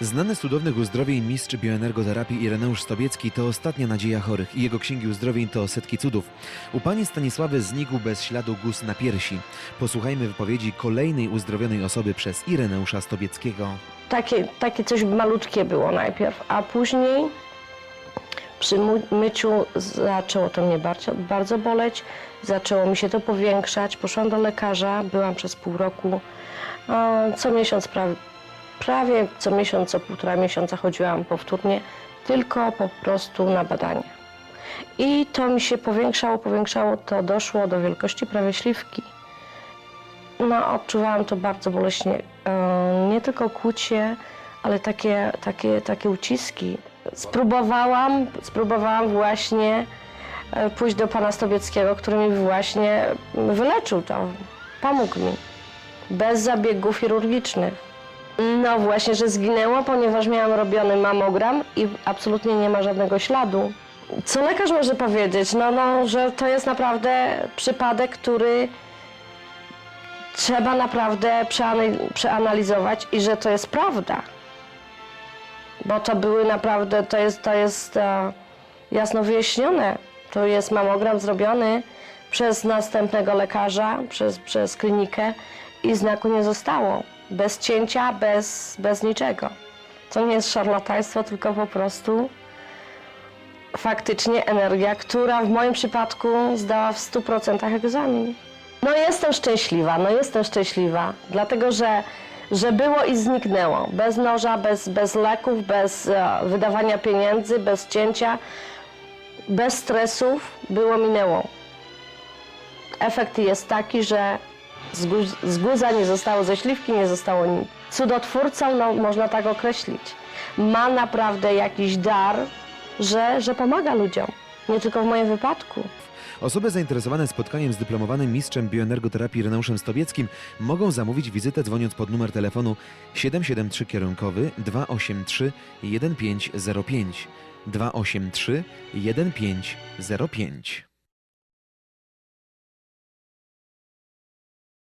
Znany z cudownych uzdrowień mistrz bioenergoterapii Ireneusz Stobiecki to ostatnia nadzieja chorych i jego księgi uzdrowień to setki cudów. U pani Stanisławy znikł bez śladu guz na piersi. Posłuchajmy wypowiedzi kolejnej uzdrowionej osoby przez Ireneusza Stobieckiego. Takie, takie coś malutkie było najpierw, a później przy myciu zaczęło to mnie bardzo, bardzo boleć, zaczęło mi się to powiększać. Poszłam do lekarza, byłam przez pół roku. Co miesiąc, prawie, prawie co miesiąc, co półtora miesiąca chodziłam powtórnie, tylko po prostu na badanie. I to mi się powiększało, powiększało, to doszło do wielkości prawie śliwki. No, odczuwałam to bardzo boleśnie. E, Nie tylko kłucie, ale takie, takie, takie uciski. Spróbowałam, spróbowałam właśnie e, pójść do pana Stobieckiego, który mi właśnie wyleczył to, pomógł mi. Bez zabiegów chirurgicznych. No właśnie, że zginęło, ponieważ miałam robiony mamogram i absolutnie nie ma żadnego śladu. Co lekarz może powiedzieć? No, no, że to jest naprawdę przypadek, który trzeba naprawdę przeanal- przeanalizować i że to jest prawda. Bo to były naprawdę, to jest, to jest e, jasno wyjaśnione. To jest mamogram zrobiony przez następnego lekarza, przez, przez klinikę i znaku nie zostało. Bez cięcia, bez, bez niczego. To nie jest szarlataństwo, tylko po prostu faktycznie energia, która w moim przypadku zdała w 100% egzamin. No jestem szczęśliwa, no jestem szczęśliwa, dlatego że, że było i zniknęło. Bez noża, bez, bez leków, bez e, wydawania pieniędzy, bez cięcia, bez stresów, było, minęło. Efekt jest taki, że z, z guza nie zostało, ze śliwki nie zostało nic. Cudotwórcą, no można tak określić. Ma naprawdę jakiś dar, że, że pomaga ludziom. Nie tylko w moim wypadku. Osoby zainteresowane spotkaniem z dyplomowanym mistrzem bioenergoterapii Ireneuszem Stobieckim mogą zamówić wizytę dzwoniąc pod numer telefonu 773 kierunkowy 283 1505 283 1505.